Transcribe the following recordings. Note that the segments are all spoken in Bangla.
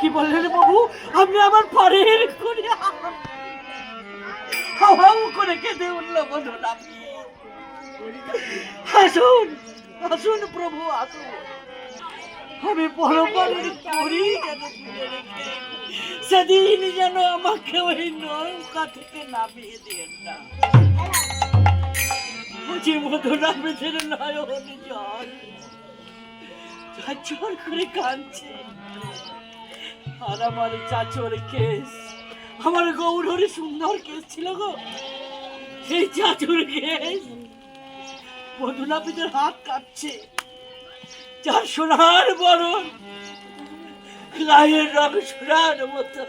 কি বললেন বাবু আপনি আমার পাড়ের করে করে কেঁদে উঠল বলুন আপনি। আসুন আসুন প্রভু, আসুন। আমি পরপারের করি সেদিন যেন আমাকে ওই নৌকা থেকে নামিয়ে দিয়েন না। যে মধুরা মেঝের নয়ন জল। ঝরঝর করে কাঁদছে আর আমার চাচর কেস, আমার গৌরর সুন্দর কেস ছিল গো। সেই চাচুর কেস। মধুলাপিদের হাত কাঁপছে। যার সোনার বরণ গায়ের রং সোনার মতো।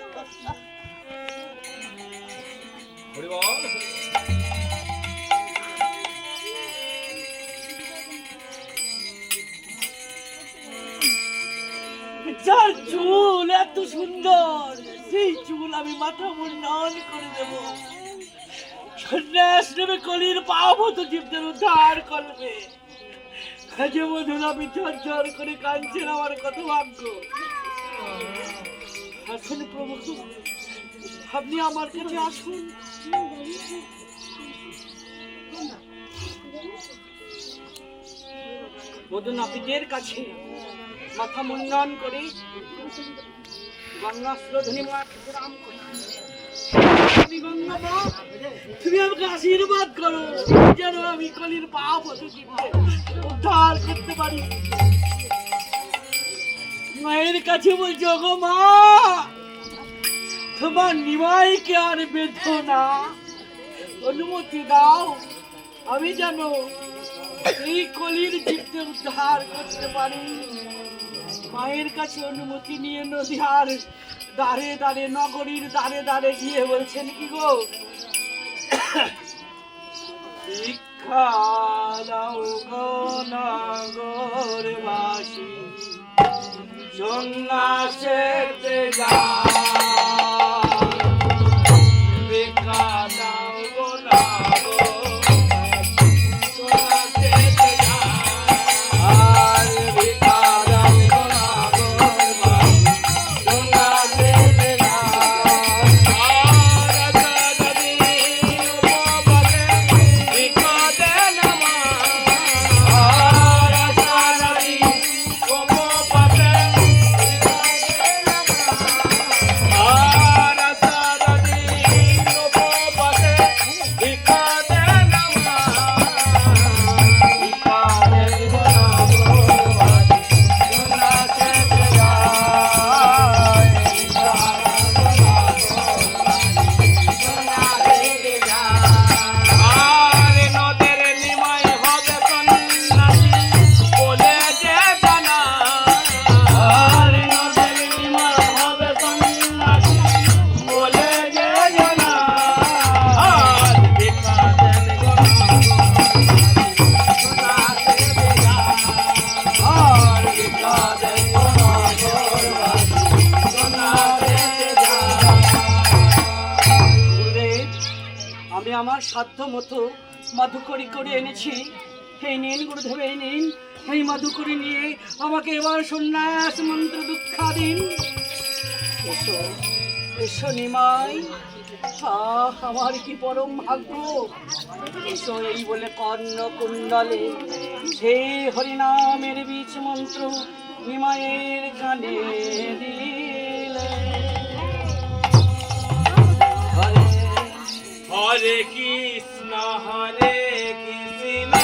যার চুল এত সুন্দর, সেই চুল আমি মাথা মুন্ডন করে দেব। সন্ন্যাস নেবে কলির পাপ হতো জীবদের উদ্ধার করবে। কাজে মধুর আমি ঝরঝর করে কাঁদছেন আমার কত ভাগ্য। আসুন প্রভু, আপনি আমার কাছে আসুন। মধু নাপিতের কাছে? মাথা মুন্ডন করে। তুমি আমাকে আশীর্বাদ করো। যেন আমি কলির পাপ উদ্ধার করতে পারি। মায়ের কাছে বলছো, গো মা, তোমার নিমাইকে আর বেঁধো না। অনুমতি দাও, আমি যেন এই কলির জীবকে উদ্ধার করতে পারি। মায়ের কাছে অনুমতি নিয়ে নদীহার দাঁড়ে দাঁড়ে নগরীর দাঁড়ে দাঁড়ে গিয়ে বলছেন, কি গো? শিক্ষা দাও গো নগরবাসী সন্ন্যাসেতে যা আমার সাধ্য মতো মাধুকরি করে এনেছি। এই নিন গুরুদেব এই নিন এই মাধুকরি নিয়ে আমাকে এবার সন্ন্যাস মন্ত্র দুঃখা দিন। এসো এসো নিমাই। আমার কি পরম ভাগ্য? এসো এই বলে কর্ণ কুণ্ডলে। সেই হরিনামের বীজ মন্ত্র নিমায়ের কানে দিলে। हरे कृष्ण हरे कृष्ण